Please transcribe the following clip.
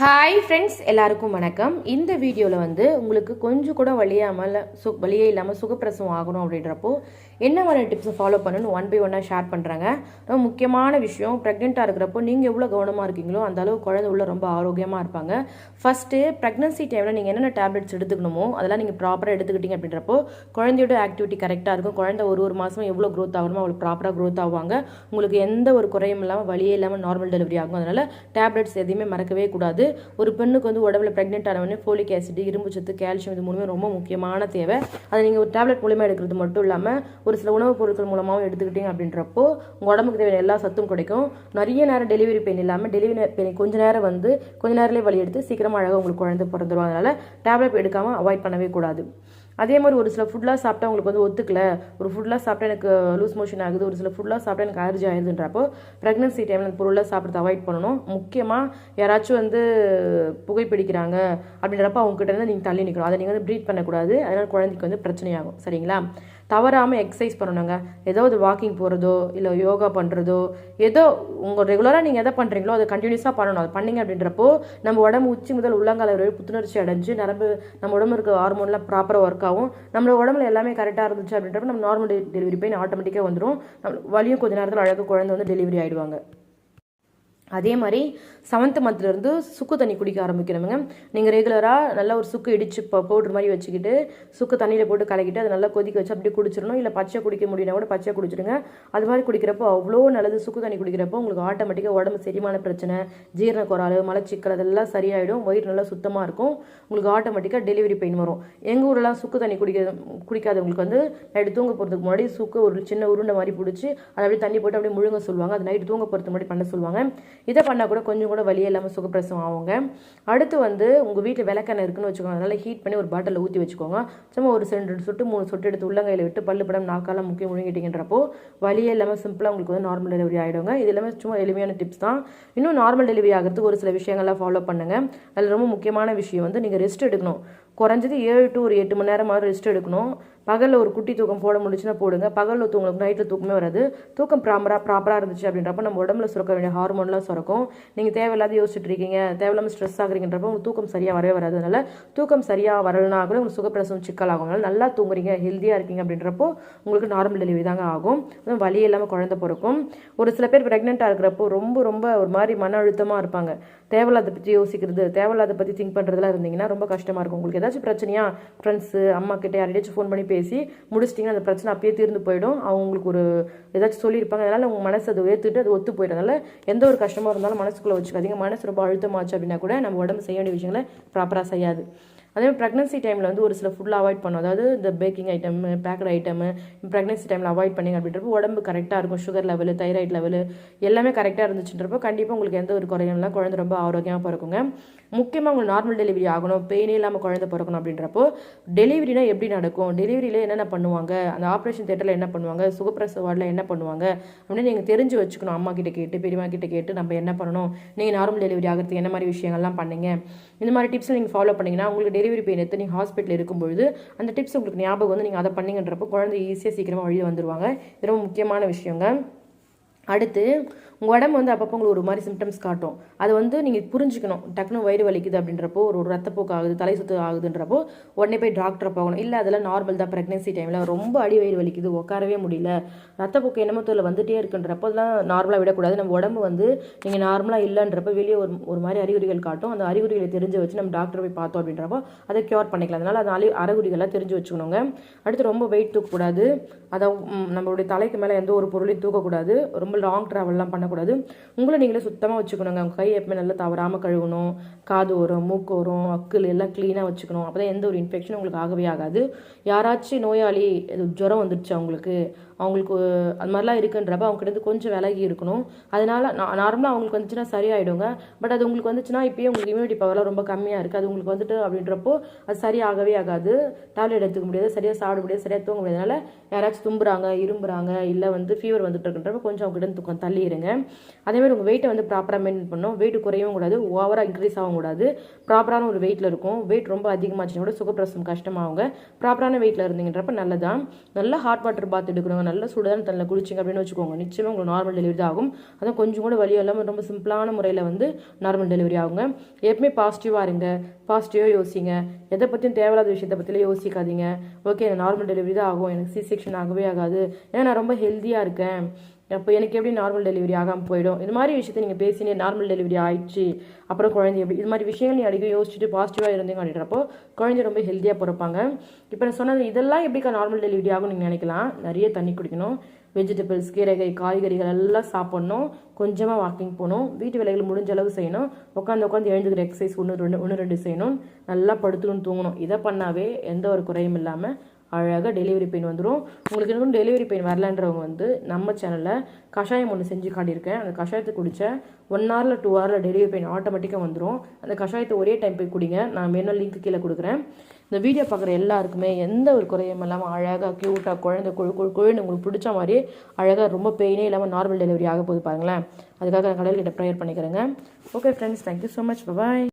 Hi friends எல்லாருக்கும் வணக்கம். இந்த வீடியோவில் வந்து உங்களுக்கு கொஞ்சம் கூட வழியாமல் சு வழியே இல்லாமல் சுகப்பிரசவம் ஆகணும் அப்படின்றப்போ என்ன மாதிரி டிப்ஸை ஃபாலோ பண்ணணும்னு ஒன் பை ஒன்னாக ஷேர் பண்ணுறாங்க ரொம்ப முக்கியமான விஷயம். ப்ரெக்னெண்ட்டாக இருக்கிறப்போ நீங்கள் எவ்வளோ கவனமாக இருக்கீங்களோ அந்த அளவு குழந்தை உள்ள ரொம்ப ஆரோக்கியமாக இருப்பாங்க. ஃபஸ்ட்டு ப்ரெக்னன்சி டைமில் நீங்கள் என்னென்ன டேப்லெட்ஸ் எடுத்துக்கணுமோ அதெல்லாம் நீங்கள் ப்ராப்பராக எடுத்துக்கிட்டீங்க அப்படின்றப்போ குழந்தையோட ஆக்டிவிட்டி கரெக்டாக இருக்கும். குழந்தை ஒரு ஒரு மாதம் எவ்வளோ க்ரோத் ஆகணுமோ அவ்வளோ ப்ராப்பராக க்ரோத் ஆவாங்க. உங்களுக்கு எந்த ஒரு குறையும் இல்லாமல் வழியே இல்லாமல் நார்மல் டெலிவரி ஆகும். அதனால் டேப்லெட்ஸ் எதையுமே மறக்கவே கூடாது. ஒரு பெண்ணுக்கு வந்து உடம்புல ப்ரெக்னென்ட் ஆனவொடனே ஃபோலிக் ஆசிட் இரும்பு சத்து கால்சியம் இது மூணுமே ரொம்ப முக்கியமான தேவை. அதை நீங்கள் ஒரு டேப்லெட் மூலியமாக எடுக்கிறது மட்டும் இல்லாமல் ஒரு சில உணவுப் பொருட்கள் மூலமாகவும் எடுத்துக்கிட்டீங்க அப்படின்றப்போ உங்கள் உடம்புக்கு தேவையான எல்லா சத்தும் கிடைக்கும். நிறைய நேரம் டெலிவரி பெயின் இல்லாமல் டெலிவரி பெயின் கொஞ்ச நேரம் வந்து கொஞ்ச நேரத்திலே வழி எடுத்து சீக்கிரமாக அழகாக உங்களுக்கு குழந்தை பிறந்துடும் அதனால் டேப்லெட் எடுக்காமல் அவாய்ட் பண்ணவே கூடாது. அதே மாதிரி ஒரு சில ஃபுட்லாம் சாப்பிட்டா உங்களுக்கு வந்து ஒத்துக்கல. ஒரு ஃபுட்லாம் சாப்பிட்டா எனக்கு லூஸ் மோஷன் ஆகுது. ஒரு சில ஃபுட்லாம் சாப்பிட்டா எனக்கு அலர்ஜி ஆகுதுன்றப்போ ப்ரெக்னன்சி டைமில் அந்த பொருளை சாப்பிட்றத அவாய்ட் பண்ணணும். முக்கியமாக யாராச்சும் வந்து புகைப்பிடிக்கிறாங்க அப்படின்றப்ப அவங்க கிட்ட இருந்து நீங்கள் தள்ளி நிற்கணும் அதை நீங்கள் வந்து ப்ரீட் பண்ணக்கூடாது. அதனால் குழந்தைக்கு வந்து பிரச்சனையாகும். சரிங்களா? தவறாமல் எக்ஸசைஸ் பண்ணணுங்க. ஏதாவது வாக்கிங் போகிறதோ இல்லை யோகா பண்ணுறதோ ஏதோ உங்கள் ரெகுலராக நீங்கள் எதை பண்ணுறீங்களோ அதை கண்டினியூஸாக பண்ணணும். அது பண்ணீங்க அப்படின்றப்போ நம்ம உடம்பு உச்சி முதல் உள்ளங்கால வரை புத்துணர்ச்சி அடைஞ்சு நரம்பு நம்ம உடம்பு இருக்க ஹார்மோன்லாம் ப்ராப்பராக ஒர்க் ஆகும். நம்மளோட உடம்புல எல்லாமே கரெக்டாக இருந்துச்சு அப்படின்றப்ப நம்ம நார்மல் டெலிவரி பெயின் ஆட்டோமேட்டிக்காக வந்துடும் நம்ம வலியும் கொஞ்ச நேரத்தில் அழகாக குழந்தை வந்து டெலிவரி ஆகிடுவாங்க அதே மாதிரி செவன்த் மந்த்லேருந்து சுக்கு தண்ணி குடிக்க ஆரம்பிக்கணுங்க நீங்கள் ரெகுலராக நல்லா ஒரு சுக்கு இடிச்சு இப்போ பவுட்ரு மாதிரி வச்சுக்கிட்டு சுக்கு தண்ணியில் போட்டு கலக்கிட்டு அதை நல்லா கொதிக்க வச்சு அப்படியே குடிச்சிடணும். இல்லை பச்சை குடிக்க முடியும்னா கூட பச்சை குடிச்சிடுங்க. அது மாதிரி குடிக்கிறப்போ அவ்வளோ நல்லது. சுக்கு தண்ணி குடிக்கிறப்போ உங்களுக்கு ஆட்டோமேட்டிக்காக உடம்பு செரிமான பிரச்சனை ஜீரண குறால் மலச்சிக்கல் அதெல்லாம் சரியாயிடும். வயிறு நல்லா சுத்தமாக இருக்கும். உங்களுக்கு ஆட்டோமேட்டிக்காக டெலிவரி பெயின் வரும். எங்கள் ஊரெலாம் சுக்கு தண்ணி குடிக்க குடிக்காதவங்களுக்கு வந்து நைட்டு தூங்க போகிறதுக்கு முன்னாடி சுக்கு ஒரு சின்ன உருண்டை மாதிரி பிடிச்சி அதை அப்படியே தண்ணி போட்டு அப்படியே முழுங்க சொல்லுவாங்க. அது நைட்டு தூங்க போகிறதுக்கு முன்னாடி பண்ண சொல்லுவாங்க. இதை பண்ணால் கூட கொஞ்சம் கூட வலியே இல்லாமல் சுகப்பிரசவம் ஆகுங்க. அடுத்து வந்து உங்கள் வீட்டில் விளக்கெண்ணெய் இருக்குன்னு வச்சுக்கோங்க. அதனால் ஹீட் பண்ணி ஒரு பாட்டிலில் ஊற்றி வச்சுக்கோங்க. சும்மா ஒரு ரெண்டு சொட்டு மூணு சொட்டு எடுத்து உள்ளங்கையில் விட்டு பல்லு படம் நாக்காலாம் முக்கிய முழுங்கிட்டீங்கன்றப்போ வலியே இல்லாமல் சிம்பிளாக உங்களுக்கு வந்து நார்மல் டெலிவரி ஆகிடுங்க இது எல்லாமே சும்மா எளிமையான டிப்ஸ் தான். இன்னும் நார்மல் டெலிவரி ஆகிறதுக்கு ஒரு சில விஷயங்கள்லாம் ஃபாலோ பண்ணுங்கள் அதில் ரொம்ப முக்கியமான விஷயம் வந்து நீங்கள் ரெஸ்ட் எடுக்கணும். குறைஞ்சது ஏழு டு ஒரு எட்டு மணி நேரமாவது ரெஸ்ட் எடுக்கணும். பகலில் ஒரு குட்டி தூக்கம் போட முடிச்சுன்னா போடுங்க. பகலில் தூங்களுக்கு நைட்டில் தூக்கமே வராது. தூக்கம் ப்ராப்பராக ப்ராப்பராக இருந்துச்சு அப்படின்றப்ப நம்ம உடம்புல சுரக்க வேண்டிய ஹார்மோன்லாம் சுரக்கும். நீங்கள் தேவையில்லாத யோசிச்சுட்டு இருக்கீங்க. தேவையில்லாமல் ஸ்ட்ரெஸ் ஆகுறீங்கன்றப்ப உங்களுக்கு தூக்கம் சரியாக வரவே வராது. அதனால் தூக்கம் சரியாக வரலனா கூட உங்களுக்கு சுகப்பிரசவம் சிக்கலாகும் அதனால் நல்லா தூங்குறீங்க ஹெல்த்தியாக இருக்கீங்க அப்படின்றப்போ உங்களுக்கு நார்மல் டெலிவரி தாங்க ஆகும். அதுவும் வலி இல்லாமல் குழந்த பிறக்கும். ஒரு சில பேர் ப்ரெக்னெண்ட்டாக இருக்கிறப்போ ரொம்ப ரொம்ப ஒரு மாதிரி மன அழுத்தமாக இருப்பாங்க. தேவையில்லாத பற்றி யோசிக்கிறது தேவையில்லாத பற்றி திங்க் பண்ணுறதுலாம் இருந்தீங்கன்னா ரொம்ப கஷ்டமாக இருக்கும். உங்களுக்கு ஏதாச்சும் பிரச்சனையா? ஃப்ரெண்ட்ஸு அம்மா கிட்ட யாரையாச்சும் ஃபோன் பண்ணி பேசி முடிச்சிட்டிங்கன்னா அந்த பிரச்சனை அப்படியே தீர்ந்து போயிடும். அவங்களுக்கு ஒரு ஏதாச்சும் சொல்லியிருப்பாங்க. அதனால் உங்கள் மனசு அதை ஏற்றுட்டு அது ஒத்து போயிடும். அதனால் எந்த ஒரு கஷ்டமாக இருந்தாலும் மனசுக்குள்ளே வச்சுக்காதீங்க. மனசு ரொம்ப அழுத்தமாச்சு அப்படின்னா கூட நம்ம உடம்பு செய்ய வேண்டிய விஷயங்களை ப்ராப்பராக செய்யாது. அதே மாதிரி ப்ரெக்னன்சி டைமில் வந்து ஒரு சில ஃபுட்டில் அவாய்ட் பண்ணும். அதாவது இந்த packing item packet item pregnancy டைமில் அவாய்ட் பண்ணிங்க அப்படின்றப்போ உடம்பு கரெக்டாக இருக்கும். சுகர் லெவலு தைராய்டு லெவலு எல்லாமே கரெக்டாக இருந்துச்சுன்றப்போ கண்டிப்பாக உங்களுக்கு எந்த ஒரு குறையும் குழந்தை ரொம்ப ஆரோக்கியமாக பிறக்குங்க. முக்கியமாக உங்களுக்கு நார்மல் டெலிவரி ஆகணும். பெயினே இல்லாமல் குழந்தை பிறக்கணும் அப்படின்றப்போ டெலிவரினா எப்படி நடக்கும்? டெலிவரியில் என்னென்ன பண்ணுவாங்க? அந்த ஆப்ரேஷன் தேட்டரில் என்ன பண்ணுவாங்க? சுகப்பிரசவ வார்டில் என்ன பண்ணுவாங்க? அப்படின்னு நீங்கள் தெரிஞ்சு வச்சுக்கணும். அம்மா கிட்ட கேட்டு பெரியம்மா கிட்ட கேட்டு நம்ம என்ன பண்ணணும்? நீங்கள் நார்மல் டெலிவரி ஆகிறதுக்கு என்ன மாதிரி விஷயங்கள்லாம் பண்ணீங்க? இந்த மாதிரி டிப்ஸ் நீங்கள் ஃபாலோ பண்ணிங்கன்னா உங்களுக்கு டெலிவரி பெயின் எடுத்து நீங்கள் ஹாஸ்பிட்டல் இருக்கும்பொழுது அந்த டிப்ஸ் உங்களுக்கு ஞாபகம் வந்து நீங்கள் அதை பண்ணிங்கன்றப்போ குழந்தை ஈஸியாக சீக்கிரமாக வழி வந்துடுவாங்க இது ரொம்ப முக்கியமான விஷயங்க. அடுத்து உங்கள் உடம்பு வந்து அப்பப்போ உங்களுக்கு ஒரு மாதிரி சிம்டம்ஸ் காட்டும். அது வந்து நீங்கள் புரிஞ்சுக்கணும். டக்குனு வயிறு வலிக்குது அப்படின்றப்போ ஒரு ஒரு ரத்தப்போக்கு ஆகுது தலை சுத்து ஆகுதுன்றப்போ உடனே போய் டாக்டரை போகணும் இல்லை அதெல்லாம் நார்மல் தான் ப்ரெக்னென்சி டைமில் ரொம்ப அடி வயிறு வலிக்குது உட்காரவே முடியல. ரத்தப்போக்கு என்னமோ தொழில் வந்துட்டே இருக்குன்றப்போ அதெல்லாம் நார்மலாக விடக்கூடாது. நம்ம உடம்பு வந்து நீங்கள் நார்மலாக இல்லைன்றப்போ வெளியே ஒரு ஒரு மாதிரி அறிகுறிகள் காட்டும். அந்த அறிகுறிகளை தெரிஞ்சு வச்சு நம்ம டாக்டரை போய் பார்த்தோம் அப்படின்றப்போ அதை க்யூர் பண்ணிக்கலாம். அதனால் அந்த அறிகுறிகள்லாம் தெரிஞ்சு வச்சுக்கணுங்க. அடுத்து ரொம்ப வெயிட் தூக்கக்கூடாது. அதை நம்மளுடைய தலைக்கு மேலே எந்த ஒரு பொருளையும் தூக்கக்கூடாது. ரொம்ப லாங் ட்ராவல்லாம் பண்ணக்கூடாது. உங்களை நீங்களே சுத்தமாக வச்சுக்கணுங்க. உங்கள் கை எப்பவுமே நல்லா தவறாமல் கழுவணும். காது ஓரம் மூக்கு ஓரம் அக்குள் எல்லாம் க்ளீனாக வச்சுக்கணும். அப்போ தான் எந்த ஒரு இன்ஃபெக்ஷனும் உங்களுக்கு ஆகவே ஆகாது. யாராச்சும் நோயாளி ஜுரம் வந்துடுச்சு அவங்களுக்கு அவங்களுக்கு அது மாதிரிலாம் இருக்குன்றப்ப அவங்க கிட்ட கொஞ்சம் விலகி இருக்கணும். அதனால நார்மலாக அவங்களுக்கு வந்துச்சுன்னா சரியாயிடுங்க. பட் அது உங்களுக்கு வந்துச்சுன்னா இப்போயே உங்களுக்கு இம்யூனிட்டி பவர்லாம் ரொம்ப கம்மியாக இருக்குது அது உங்களுக்கு வந்துட்டு அப்படின்றப்போ அது சரியாகவே ஆகாது. டேப்லெட் எடுத்துக்க முடியாது. சரியாக சாப்பிட முடியாது. சரியாக தூங்க முடியாதனால யாராச்சும் தும்புறாங்க இரும்புறாங்க இல்லை வந்து ஃபீவர் வந்துட்டு இருக்குன்றப்ப கொஞ்சம் அவங்க கிட்ட தூக்கம் தள்ளிடுங்க அதேமாதிரி உங்கள் வெயிட்டை வந்து ப்ராப்பராக மெயின்டைன் பண்ணணும். வெயிட் குறையவும் கூடாது. ஓவராக இன்க்ரீஸ் ஆகவும் கூடாது. ப்ராப்பரான ஒரு வெயிட்டில் இருக்கும். வெயிட் ரொம்ப அதிகமாச்சுன்னா கூட சுகப்பிரசம் கஷ்டமாகுங்க. ப்ராப்பரான வெயிட்டில் இருந்தீங்கன்றப்ப நல்லதான் நல்லா ஹாட் வாட்டர் பாத் எடுக்கணும் நல்ல சுடுதல் தண்ணில் குளிச்சிங்க அப்படின்னு வச்சுக்கோங்க. நிச்சயமாக உங்களுக்கு நார்மல் டெலிவரி தான் ஆகும். அதான் கொஞ்சம் கூட வழியும் இல்லாமல் ரொம்ப சிம்பிளான முறையில் வந்து நார்மல் டெலிவரி ஆகுங்க. எப்பவுமே பாசிட்டிவாக இருங்க. பாசிட்டிவாக யோசிங்க. எதை பற்றியும் தேவையில்லாத விஷயத்தை பற்றிலாம் யோசிக்காதீங்க. ஓகே எனக்கு நார்மல் டெலிவரி தான் ஆகும். எனக்கு சி செக்ஷன் ஆகவே ஆகாது. ஏன்னா நான் ரொம்ப ஹெல்த்தியாக இருக்கேன். அப்போ எனக்கு எப்படி நார்மல் டெலிவரி ஆகாமல் போயிடும்? இது மாதிரி விஷயத்தை நீங்கள் பேசினே நார்மல் டெலிவரி ஆயிடுச்சு. அப்புறம் குழந்தை எப்படி இது மாதிரி விஷயங்கள் நீ அடிக்க யோசிச்சுட்டு பாசிட்டிவாக இருந்தீங்க அப்படின்றப்போ குழந்தை ரொம்ப ஹெல்த்தியாக பிறப்பாங்க. இப்போ நான் சொன்னது இதெல்லாம் எப்படிக்கா நார்மல் டெலிவரி ஆகும் நீங்கள் நினைக்கலாம்? நிறைய தண்ணி குடிக்கணும். வெஜிடபிள்ஸ் கீரைகள் காய்கறிகள் எல்லாம் சாப்பிட்ணும். கொஞ்சமாக வாக்கிங் போகணும். வீட்டு வேலைகள் முடிஞ்ச அளவு செய்யணும். உட்காந்து உட்காந்து எழுந்துக்கிற எக்ஸசைஸ் ஒன்று ரெண்டு ஒன்று ரெண்டு செய்யணும். நல்லா படுத்துக்கணும் தூங்கணும். இதை பண்ணாவே எந்த ஒரு குறையும் இல்லாமல் அழகாக டெலிவரி பெயின் வந்துடும் உங்களுக்கு இன்னும் டெலிவரி பெயின் வரலன்றவங்க வந்து நம்ம சேனலில் கஷாயம் ஒன்று செஞ்சு காட்டியிருக்கேன். அந்த கஷாயத்தை குடித்த ஒன் ஹவரில் டூ ஹவரில் டெலிவரி பெயின் ஆட்டோமேட்டிக்காக வந்துடும் அந்த கஷாயத்தை ஒரே டைம் போய் குடிங்க. நான் வேணும் லிங்க் கீழே கொடுக்குறேன். இந்த வீடியோ பார்க்குற எல்லாருக்குமே எந்த ஒரு குறையும் இல்லாமல் அழகாக க்யூட்டாக குழந்தை குழு கொழு குழுன்னு உங்களுக்கு பிடிச்ச மாதிரி அழகாக ரொம்ப பெயினே இல்லாமல் நார்மல் டெலிவரி ஆக போகுது பாருங்களேன். அதுக்காக நான் கடவுள்கிட்ட ப்ரேயர் பண்ணிக்கிறேங்க. Okay friends thank you so much bye